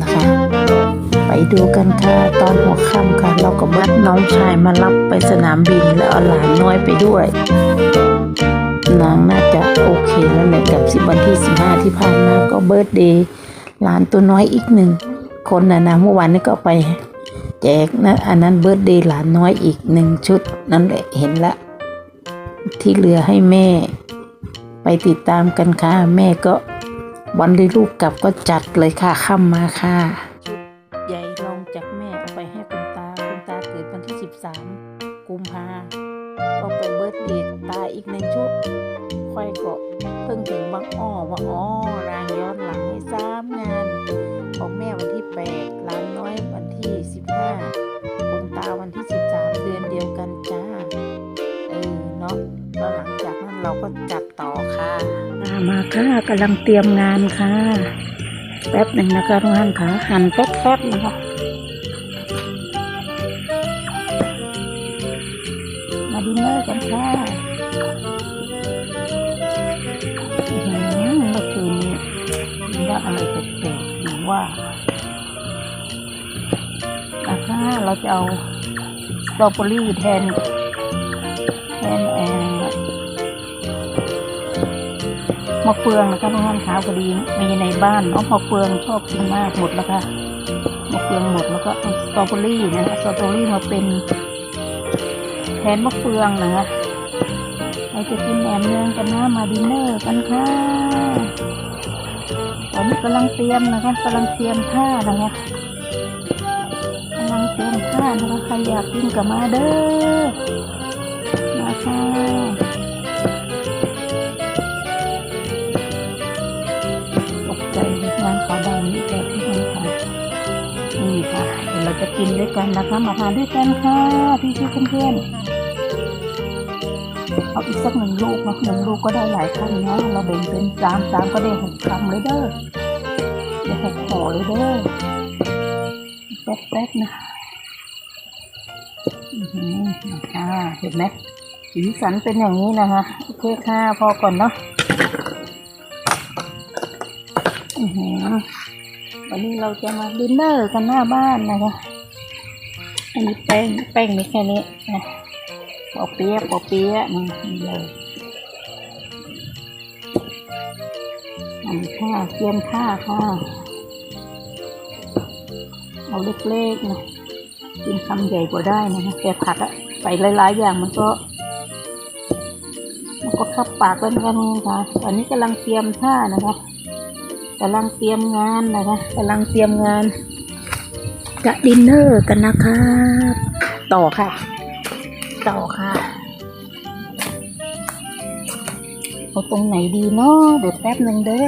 นะคะ ไปดูกันค่ะ ตอนหัวค่ำค่ะ เราก็บัดน้องชายมารับไปสนามบินแล้วเอาหลานน้อยไปด้วย นางน่าจะโอเคแล้วแหละกับสิบวันที่สิบห้าที่ผ่านมาก็เบิร์ดเดย์หลานตัวน้อยอีกหนึ่งคนนะนะเมื่อวานนี้ก็ไปแจกนะอันนั้นเบิร์ดเดย์หลานน้อยอีกหนึ่งชุด นั่นแหละเห็นละ ที่เหลือให้แม่ ไปติดตามกันค่ะ แม่ก็ วันที่ลูกกลับก็จัดเลยค่ะค่ำมาค่ะชุดใหญ่ลองจากแม่เอาไปให้คุณตา คุณตาเกิดวันที่ 13 กุมภาก็ไปเบิร์ดเดตาอีกหนึ่งชุดค่อยก็เพิ่งถึงบางอ้อว่าอ๋อรางย้อนหลังให้สามงาน ของแม่วันที่ 8 ร้านน้อยวันที่ 15คุณตาวันที่ 13 เดือนเดียวกันจ้า เออเนาะแล้วหลังจากนั้นเราก็จัด มาค่ะกำลังเตรียมงานค่ะ แป๊บหนึ่งนะคะทุกท่านค่ะ หั่นแป๊บๆนะคะมาดินเนอร์กันค่ะอื้ออเมื่อคืนนี้นว่าอะไรแปลกๆหรือว่าอะค่ะเราจะเอาสตรอเบอรี่แทนะเฟืองนะคะทุกท่านขาวพอดีมีในบ้านเนาะมะเฟืองชอบกินมากหมดแล้วค่ะมะเฟืองหมดแล้วก็เอาสตรอเบอรี่นะคะสตรอเบอรี่มาเป็นแทนมะเฟืองนะคะเราจะกินแหนมเนืองกันนะมาดินเนอร์กันค่ะตอนนี้กำลังเตรียมนะคะกำลังเตรียมผ้านะคะกำลังเตรียมผ้านะคะใครอยากกินก็มาเด้อมาค่ะ จะกินด้วยกันนะคะมาทานด้วยกันค่ะพี่พี่เพื่อนๆเอาอีกสักหนึ่งลูกนะหนึ่งลูกก็ได้หลายคำเนาะเราแบ่งเป็นสามสามก็ได้หกคำเลยเด้อเดี๋ยวหกห่อเลยเด้อแป๊บๆนะอือหืออ่าเห็นไหมสีสันเป็นอย่างนี้นะคะโอเคค่ะพอก่อนเนาะอือหือวันนี้เราจะมาดินเนอร์กันหน้าบ้านนะคะ อันนี้แป้งแป้งมีแค่นี้นะปอเปี๊ยะปอเปี๊ยะนี่เลยอันนี้ค่ะเตรียมข้าค่ะ เอาเล็กๆนะกินคำใหญ่กว่าได้นะคะแต่ผักอะใส่หลายๆอย่างมันก็ มันก็เข้าปากแล้วกันนะคะอันนี้กำลังเตรียมท่านะคะกำลังเตรียมงานนะคะกำลังเตรียมงาน กะดินเนอร์กันนะคะต่อค่ะ ต่อค่ะเอาตรงไหนดีเนาะเดี๋ยวแป๊บหนึ่งเด้อ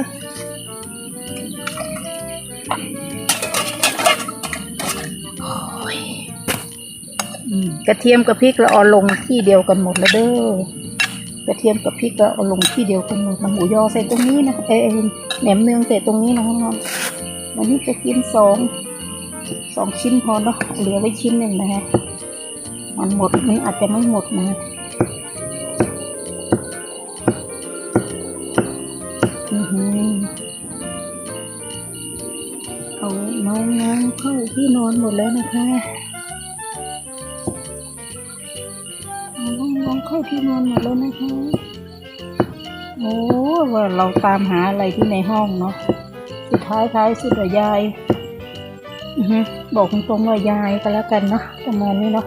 อืมกระเทียมกับพริกเราเอาลงที่เดียวกันหมดแล้วเด้อกระเทียมกับพริกเราเอาลงที่เดียวกันหมดนะหมูยอใส่ตรงนี้นะเออเออแหนมเนืองใส่ตรงนี้นะครับน้องวันนี้จะกินสอง สองชิ้นพอเนาะเหลือไว้ชิ้นหนึ่งนะฮะมันหมดมันอาจจะไม่หมดนะอือหือเอาน้องน้องเข้าที่นอนหมดแล้วนะคะน้องน้องเข้าที่นอนหมดแล้วนะคะโอ้ว่าเราตามหาอะไรที่ในห้องเนาะสุดท้ายท้ายสุดอะยาย อือฮึบอกตรงๆว่ายายก็แล้วกันเนาะประมาณนี้เนาะ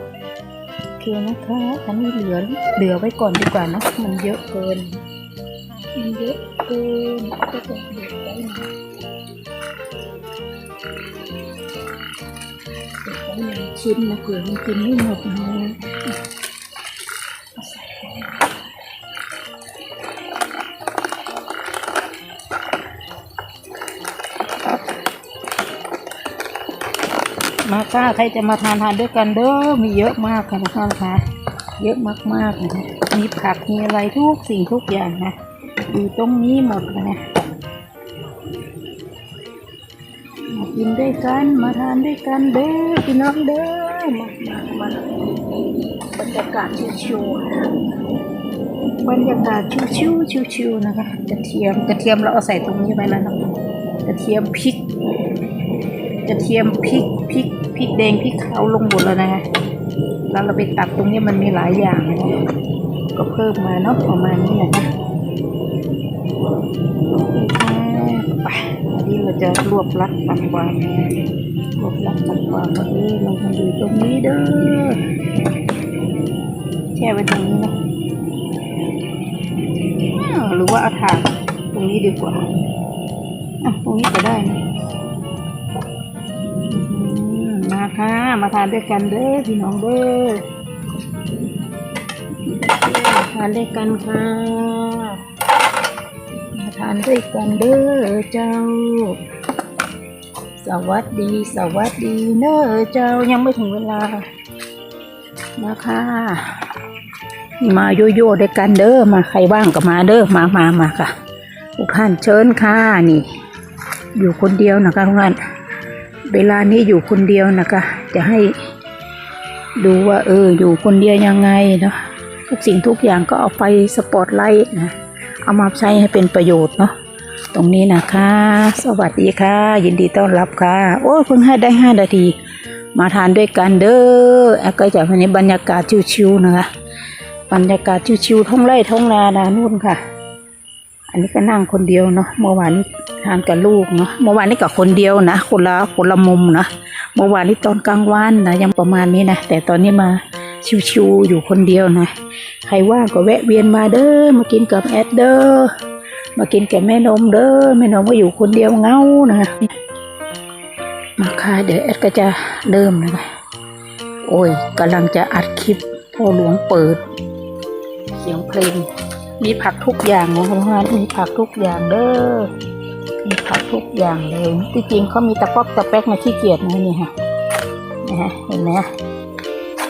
โอเคนะคะอันนี้เหลือเหลือไว้ก่อนดีกว่าเนาะมันเยอะเกินมันเยอะเกินก็จะเหลือไว้นะเก็บไว้หนึ่งชิ้นนะเผื่อมันกินไม่หมดนะ ค่ะใครจะมาทานทานด้วยกันเด้อมีเยอะมากค่ะทุกท่านค่ะ เยอะมากๆนะคะมีผักมีอะไรทุกสิ่งทุกอย่างนะอยู่ตรงนี้หมดเลยนะมากินด้วยกันมาทานด้วยกันเด้อพี่น้องเด้อมามามาบรรยากาศชิวๆบรรยากาศชิวๆชิวๆนะคะกระเทียมกระเทียมเราเอาใส่ตรงนี้ไว้แล้วนะกระเทียมพริกกระเทียมพริกพริก พริกแดงพริกขาวลงหมดแล้วนะคะแล้วเราไปตักตรงนี้มันมีหลายอย่างนะคะก็เพิ่มมาเนาะประมาณนี้นะคะโอเคค่ะไปอันนี้เราจะรวบรัดตักวางรวบรัดตักวางวันนี้เรามาดูตรงนี้เด้อแช่ไว้ตรงนี้นะหรือว่าเอาถาดตรงนี้ดีกว่าอะตรงนี้ก็ได้นะ ค่ะมาทานด้วยกันเด้อพี่น้องเด้อมาทานด้วยกันค่ะ มาทานด้วยกันเด้อเจ้า สวัสดีสวัสดีเน้อเจ้ายังไม่ถึงเวลามาค่ะมาโยโย่ด้วยกันเด้อมาใครว่างก็มาเด้อมามามาค่ะทุกท่านเชิญค่ะนี่ อยู่คนเดียวนะคะทุกท่าน เวลานี้อยู่คนเดียวนะคะ จะให้ดูว่าเอออยู่คนเดียวยังไงเนาะทุกสิ่งทุกอย่างก็เอาไฟสปอตไลท์นะเอามาใช้ให้เป็นประโยชน์เนาะตรงนี้นะคะ สวัสดีค่ะ ยินดีต้อนรับค่ะ โอ้เพิ่งให้ได้ห้านาที มาทานด้วยกันเด้อแล้วก็จากวันนี้บรรยากาศชิวๆนะคะ บรรยากาศชิวๆท้องไร่ท้องนานานู่นค่ะ อันนี้ก็นั่งคนเดียวเนาะเมื่อวานนี้ทานกับลูกเนาะเมื่อวานนี้กับคนเดียวนะคนละคนละมุมนะเมื่อวานนี้ตอนกลางวันนะยังประมาณนี้นะแต่ตอนนี้มาชิวๆอยู่คนเดียวนะใครว่างก็แวะเวียนมาเด้อมากินกับแอดเด้อมากินกับแม่นมเด้อแม่นมก็อยู่คนเดียวเงานะมาค่ะเดี๋ยวแอดก็จะเริ่มนะคะโอ้ยกำลังจะอัดคลิปพ่อหลวงเปิด เสียงเพลง มีผักทุกอย่างนะทุกท่านมีผักทุกอย่างเด้อ มีผักทุกอย่างเลยที่จริงเขามีตะป๊อกตะแป๊กมาขี้เกียจนะนี่ฮะนะฮะเห็นไหม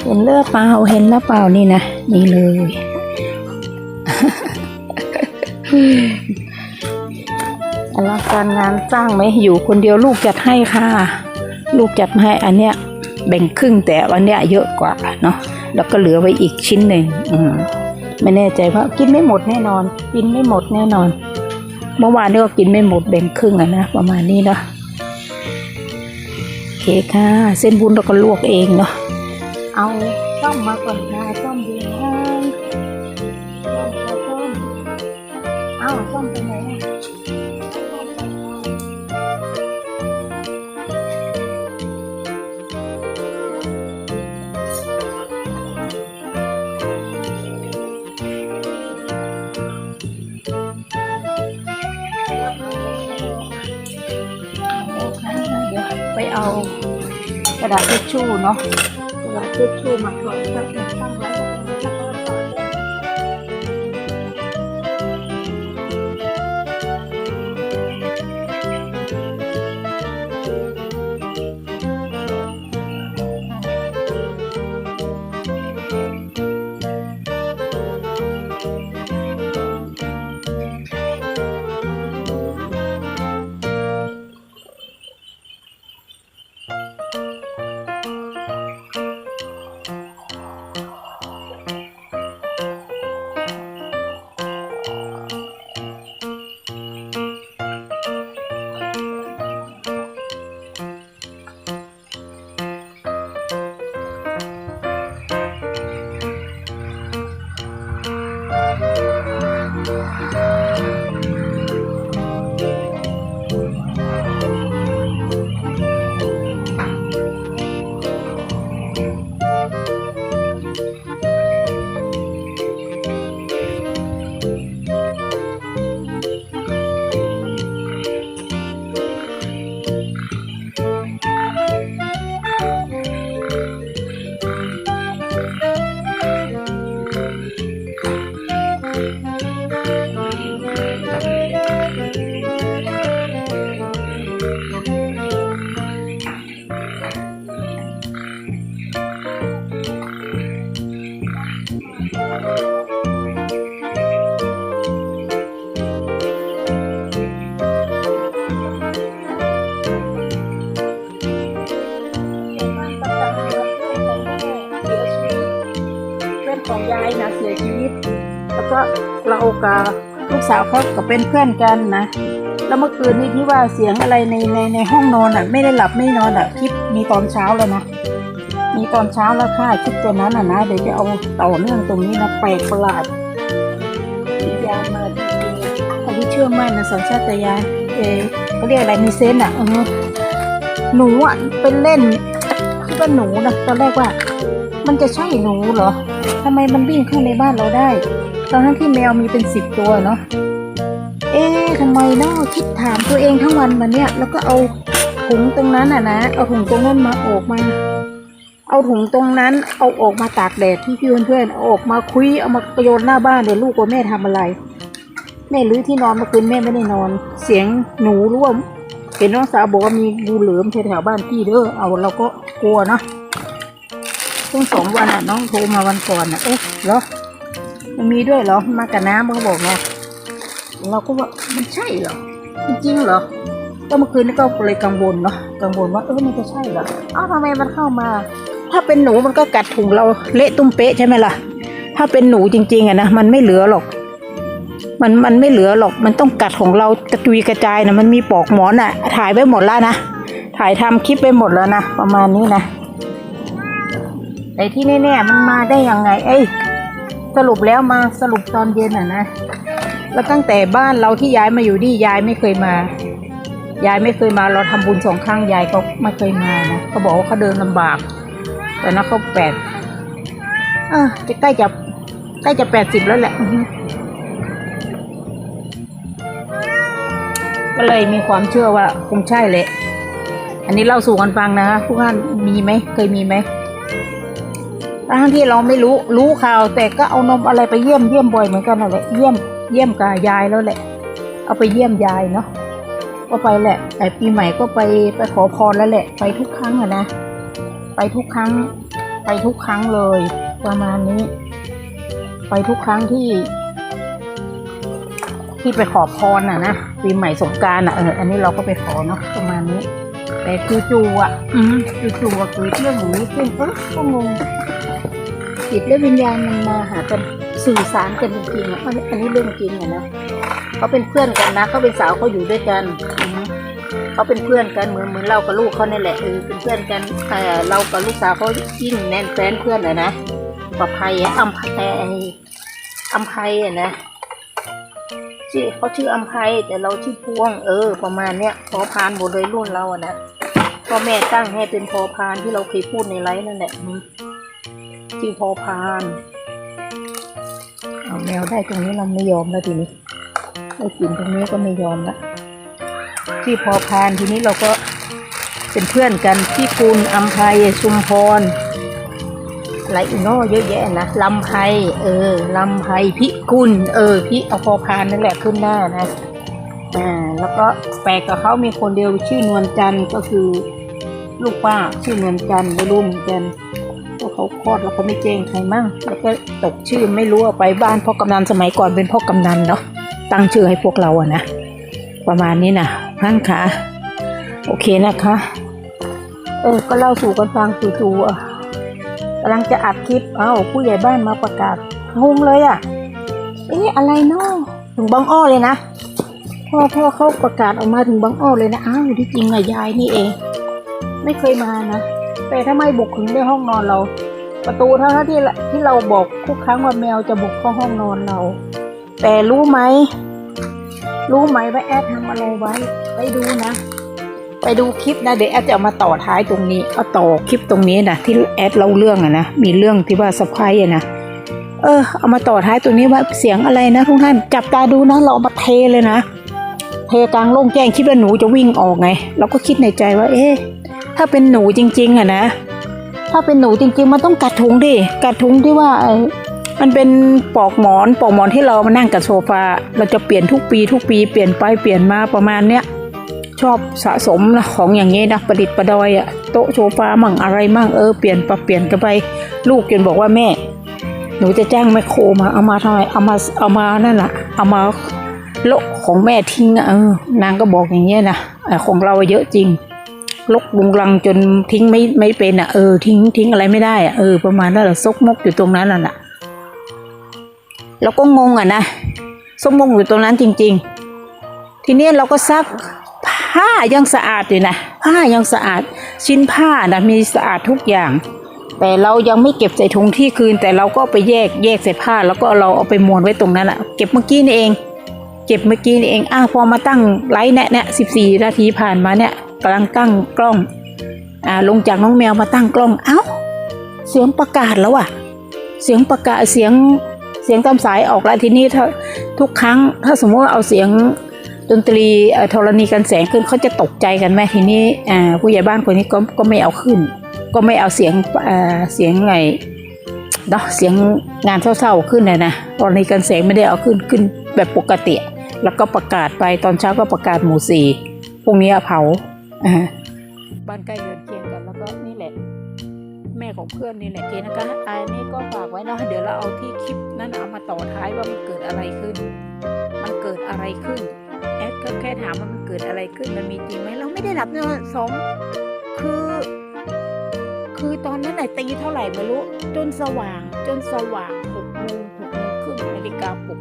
เห็นเลือดเปล่าเห็นแล้วเปล่านี่นะนี่เลยอลังการงานสร้างไหมอยู่คนเดียวลูกจัดให้ค่ะ ลูกจัดมาให้อันเนี้ยแบ่งครึ่งแต่วันเนี้ยเยอะกว่าเนาะแล้วก็เหลือไว้อีกชิ้นหนึ่งอืม ไม่แน่ใจว่ากินไม่หมดแน่นอน กินไม่หมดแน่นอน เมื่อวานนี้ก็กินไม่หมดแบ่งครึ่งอะนะประมาณนี้เนาะโอเคค่ะ เส้นบุญเราก็ลวกเองเนาะเอาต้มมาก่อนนะต้มดีนะต้มต้มเอาต้มเป็น เอากระดาษทิชชู่เนาะกระดาษทิชชู่มาก่อนสักหน่อย เรากับลูกสาวเขาก็เป็นเพื่อนกันนะ แล้วเมื่อคืนนี้ที่ว่าเสียงอะไรในในในห้องนอนอะ ไม่ได้หลับไม่นอนอะคลิปมีตอนเช้าแล้วนะ มีตอนเช้าแล้วค่ะคลิปตัวนั้นอะนะเดี๋ยวจะเอาต่อเนื่องตรงนี้นะแปลกประหลาดวิญญาณมาจริงๆคนที่เชื่อมั่นนะสัญชาตญาณเออเขาเรียกอะไรมีเซนอะเออหนูอะเป็นเล่นคิดว่าหนูนะตอนแรกว่า มันจะใช่หนูเหรอทำไมมันวิ่งเข้าในบ้านเราได้ ตอนนั้นที่แมวมีเป็นสิบตัวเนาะ เอ๊ะทำไมเนาะคิดถามตัวเองทั้งวันมาเนี่ย แล้วก็เอาถุงตรงนั้นอะนะ เอาถุงตรงนั้นมาออกมา เอาถุงตรงนั้น เอาออกมาตากแดดที่พี่เพื่อนๆเอาออกมาคุย เอามาโยนหน้าบ้านเดี๋ยวลูกว่าแม่ทำอะไร แม่รื้อที่นอนเมื่อคืนแม่ไม่ได้นอน เสียงหนูร่วม เห็นน้องสาวบอกว่ามีงูเหลือมแถวๆบ้านพี่เด้อ เอาเราก็กลัวเนาะช่วงสองวันอะน้องโทรมาวันก่อนอะ เอ๊ะเหรอ มันมีด้วยเหรอ มากับน้ำเขาบอกไงเราก็ว่ามันใช่เหรอ จริงเหรอ ก็เมื่อคืนนี้ก็เลยกังวลเนาะ กังวลว่าเออมันจะใช่เหรอ อ้าวทำไมมันเข้ามา ถ้าเป็นหนูมันก็กัดถุงเราเละตุ้มเป๊ะใช่ไหมล่ะ ถ้าเป็นหนูจริงๆอะนะ มันไม่เหลือหรอก มันมันไม่เหลือหรอก มันต้องกัดของเรากระจุยกระจายนะมันมีปลอกหมอนอะถ่ายไว้หมดแล้วนะ ถ่ายทำคลิปไปหมดแล้วนะ ประมาณนี้นะ แต่ที่แน่ๆมันมาได้ยังไง เอ้ย สรุปแล้วมาสรุปตอนเย็นอะนะ แล้วตั้งแต่บ้านเราที่ย้ายมาอยู่นี่ยายไม่เคยมา ยายไม่เคยมาเราทำบุญสองครั้งยายก็ไม่เคยมานะเขาบอกว่าเขาเดินลำบากแต่นะเขาแปดจะใกล้จะใกล้จะแปดสิบแล้วแหละก็เลยมีความเชื่อว่าคงใช่แหละ อันนี้เล่าสู่กันฟังนะคะทุกท่านมีไหมเคยมีไหม ทั้งที่เราไม่รู้รู้ข่าว แต่ก็เอานมอะไรไปเยี่ยมเยี่ยมบ่อยเหมือนกันนั่นแหละเยี่ยมเยี่ยมกับยายแล้วแหละ เอาไปเยี่ยมยายเนาะก็ไปแหละ แต่ปีใหม่ก็ไปไปขอพรแล้วแหละ ไปทุกครั้งอะนะ ไปทุกครั้ง ไปทุกครั้งเลย ประมาณนี้ ไปทุกครั้งที่ ที่ไปขอพรอะนะปีใหม่สงการอะเอออันนี้เราก็ไปขอเนาะประมาณนี้ แต่จู่ๆอะ อืมจู่ๆอะเกิดเรื่องอย่างนี้ขึ้นเออก็งง จิตและวิญญาณมันมาหากันสื่อสารกันจริงๆอะอันนี้อันนี้เรื่องจริงอะนะเขาเป็นเพื่อนกันนะเขาเป็นสาวเขาอยู่ด้วยกันเขาเป็นเพื่อนกันเหมือนเหมือนเรากับลูกเขาเนี่ยแหละเออเป็นเพื่อนกันแต่เรากับลูกสาวเขายิ่งแน่นแฟนเพื่อนอะนะประภัยอะอัมภัยอัมภัยอะนะชื่อเขาชื่ออัมภัยแต่เราชื่อพวง เออ ประมาณเนี้ยพอพานหมดเลยรุ่นเราอะนะพ่อแม่ตั้งให้เป็นพอพานที่เราเคยพูดในไลฟ์นั่นแหละ อืมชื่พอพานเอาแมวได้ตรงนี้เราไม่ยอมแล้วทีนี้ได้กินตรงนี้ก็ไม่ยอมละชื่พอพานทีนี้เราก็เป็นเพื่อนกันพี่กุลอัมภัยชุมพรไรอีกเนอเยอะแยะนะลำไพเออลำไพพิกุลเออพี่เอาพอพานนั่นแหละขึ้นหน้านะอ่าแล้วก็แปลกกับเขามีคนเดียวชื่อนวลจันทร์ก็คือลูกป้าชื่อนวลจันทร์ไม่รู้เหมือนกัน เขาคลอดแล้วเขาไม่แจ้งใครมั่งแล้วก็ตกชื่อไม่รู้ว่าไปบ้านพ่อกำนันสมัยก่อนเป็นพ่อกำนันเนาะตั้งชื่อให้พวกเราอะนะประมาณนี้นะพังขาโอเคนะคะ เออ ก็เล่าสู่กันฟังจู่ๆอะกำลังจะอัดคลิป เอ้า ผู้ใหญ่บ้านมาประกาศงงเลยอะเอ๊ะอะไรเนาะถึงบางอ้อเลยนะ พ่อพ่อเขาประกาศออกมาถึงบางอ้อเลยนะ อ้าว ที่จริงอะยายนี่เอง ไม่เคยมานะ แต่ถ้าไมบุกถึงในห้องนอนเรา ประตูเท่าที่ที่เราบอกทุกครั้งว่าแมวจะบุกเข้าห้องนอนเรา แต่รู้ไหม รู้ไหมว่าแอดทำอะไรไว้ ไปดูนะ ไปดูคลิปนะเดี๋ยวแอดจะเอามาต่อท้ายตรงนี้เอาต่อคลิปตรงนี้นะที่แอดเล่าเรื่องอะนะมีเรื่องที่ว่าสะพายอะนะเออเอามาต่อท้ายตรงนี้ว่าเสียงอะไรนะทุกท่านจับตาดูนะเราเอามาเทเลยนะเทกลางโล่งแจ้งคิดว่าหนูจะวิ่งออกไง เราก็คิดในใจว่า เอ๊ะถ้าเป็นหนูจริง ๆอะนะ ถ้าเป็นหนูจริงๆ มันต้องกัดถุงดิ กัดถุงที่ว่ามันเป็นปลอกหมอนปลอกหมอนที่เรามานั่งกับโซฟา เราจะเปลี่ยนทุกปี ทุกปีเปลี่ยนไปเปลี่ยนมาประมาณเนี้ยชอบสะสมของอย่างนี้นะประดิษฐ์ประดอยอะโต๊ะโซฟามั่งอะไรมั่งเออเปลี่ยนปรับเปลี่ยนกันไปลูกจนบอกว่าแม่ หนูจะจ้างแมคโครมาเอามาทำไมเอามาเอามานั่นแหละเอามาโละของแม่ทิ้งอะเออนางก็บอกอย่างเงี้ยนะของเราเยอะจริง ลกลุงลังจนทิ้งไม่ไม่เป็นอะเออทิ้งทิ้งอะไรไม่ได้อะเออประมาณนั้นแหละซกมกอยู่ตรงนั้นน่ะน่ะเราก็งงอะนะส้มงงอยู่ตรงนั้นจริง ๆ ทีนี้เราก็ซักผ้ายังสะอาดอยู่นะผ้ายังสะอาดชิ้นผ้านะมีสะอาดทุกอย่าง แต่เรายังไม่เก็บใส่ถุงที่คืน แต่เราก็ไปแยกแยกใส่ผ้า แล้วก็เราเอาไปม้วนไว้ตรงนั้นแหละเก็บเมื่อกี้นี่เอง เก็บเมื่อกี้นี่เองอ้าวพอมาตั้งไลฟ์เนี่ยเนี่ยสิบสี่นาทีผ่านมาเนี่ย กำลังตั้งกล้องอ่าลงจากน้องแมวมาตั้งกล้องเอ้า เสียงประกาศแล้วอะเสียงประกาศเสียงเสียงตามสายออกแล้วทีนี้ถ้าทุกครั้งถ้าสมมติว่าเอาเสียงดนตรีเอ่อธรณีกันแสงขึ้นเขาจะตกใจกันไหมทีนี้อ่าผู้ใหญ่บ้านคนนี้ก็ก็ไม่เอาขึ้น ก็ไม่เอาเสียงอ่าเสียงไงเนาะเสียงงานเศร้าๆขึ้นเลยนะธรณีกันแสงไม่ได้เอาขึ้นขึ้นแบบปกติ แล้วก็ประกาศไปตอนเช้าก็ประกาศหมู่สี่พรุ่งนี้เผา บ้านใกล้เรือนเคียงกันแล้วก็นี่แหละ แม่ของเพื่อนนี่แหละเจนะคะอันนี้ก็ฝากไว้นาะเดี๋ยวเราเอาที่คลิปนั้นเอามาต่อท้ายว่ามันเกิดอะไรขึ้น มันเกิดอะไรขึ้นแอดก็แค่ถามว่ามันเกิดอะไรขึ้นมันมีจริงไหมเราไม่ได้หลับนอะสองคือ คือตอนนั้นไหนตีเท่าไหร่ไม่รู้ จนสว่างจนสว่างหกโมงหกโมงครึ่งนาฬิกาปลุก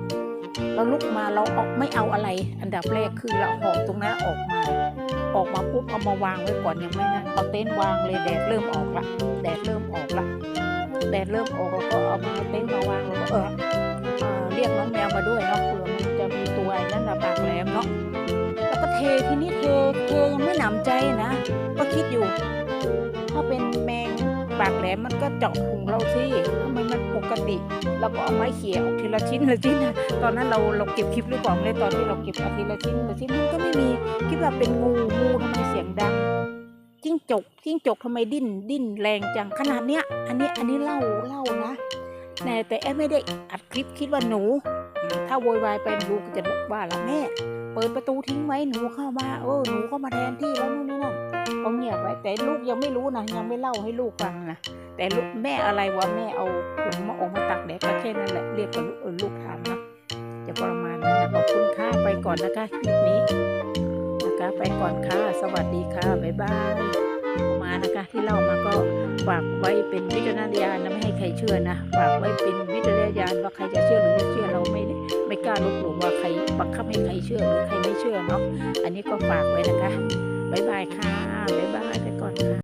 เราลุกมาเราออกไม่เอาอะไร อันดับแรกคือเราหอบตรงนั้นออกมา ออกมาปุ๊บเอามาวางไว้ก่อนยังไม่นั่นเอาเต็นท์วางเลยแดดเริ่มออกละแดดเริ่มออกละแดดเริ่มออกเราก็เอามาเต็นท์มาวางแล้วก็เออเรียกน้องแมวมาด้วยเนาะเผื่อมันจะมีตัวนั่นนะปากแหลมเนาะแล้วก็เททีนี้เทเทยังไม่หนำใจนะ ก็คิดอยู่ ถ้าเป็นแมง ปากแหลมมันก็เจาะพุงเราสิทำไมมันปกติ เราก็เอาไม้เขี่ยออกทีละชิ้นละชิ้นะตอนนั้นเราเราเก็บคลิปหรือเปล่าไม่ได้ตอนที่เราเก็บอาทีละชิ้นละชิ้นมันก็ไม่มีคิดว่าเป็นงูงูทำไมเสียงดังจิ้งจกจิ้งจกทำไมดิ้นดิ้นแรงจังขนาดเนี้ย อันนี้อันนี้เล่าเล่านะแต่แต่แอดไม่ได้อัดคลิปคิดว่าหนู ถ้าโวยวายไปลูกก็จะว่าละแม่เปิดประตูทิ้งไว้หนูเข้ามาเออหนูเข้ามาแทนที่แล้วนู่นนี่นั่น เขาเงียบไว้ แต่ลูกยังไม่รู้นะยังไม่เล่าให้ลูกฟังนะแต่ลูกแม่อะไรวะแม่เอาถุงมาออกมาตักแดดก็แค่นั้นแหละเรียกกับลูกเออลูกถามนะจะประมาณนั้นนะขอบคุณค่ะไปก่อนนะคะคลิปนี้นะคะไปก่อนค่ะสวัสดีค่ะบ๊ายบายมา นะคะ ที่เล่ามาก็ฝากไว้เป็นวิจารณญาณนะไม่ให้ใครเชื่อนะฝากไว้เป็นวิจารณญาณว่าใครจะเชื่อหรือไม่เชื่อเราไม่ไม่กล้าลบหลู่ว่าใครบังคับให้ใครเชื่อหรือใครไม่เชื่อเนาะอันนี้ก็ฝากไว้นะคะบ๊ายบายค่ะบ๊ายบายไปก่อนค่ะ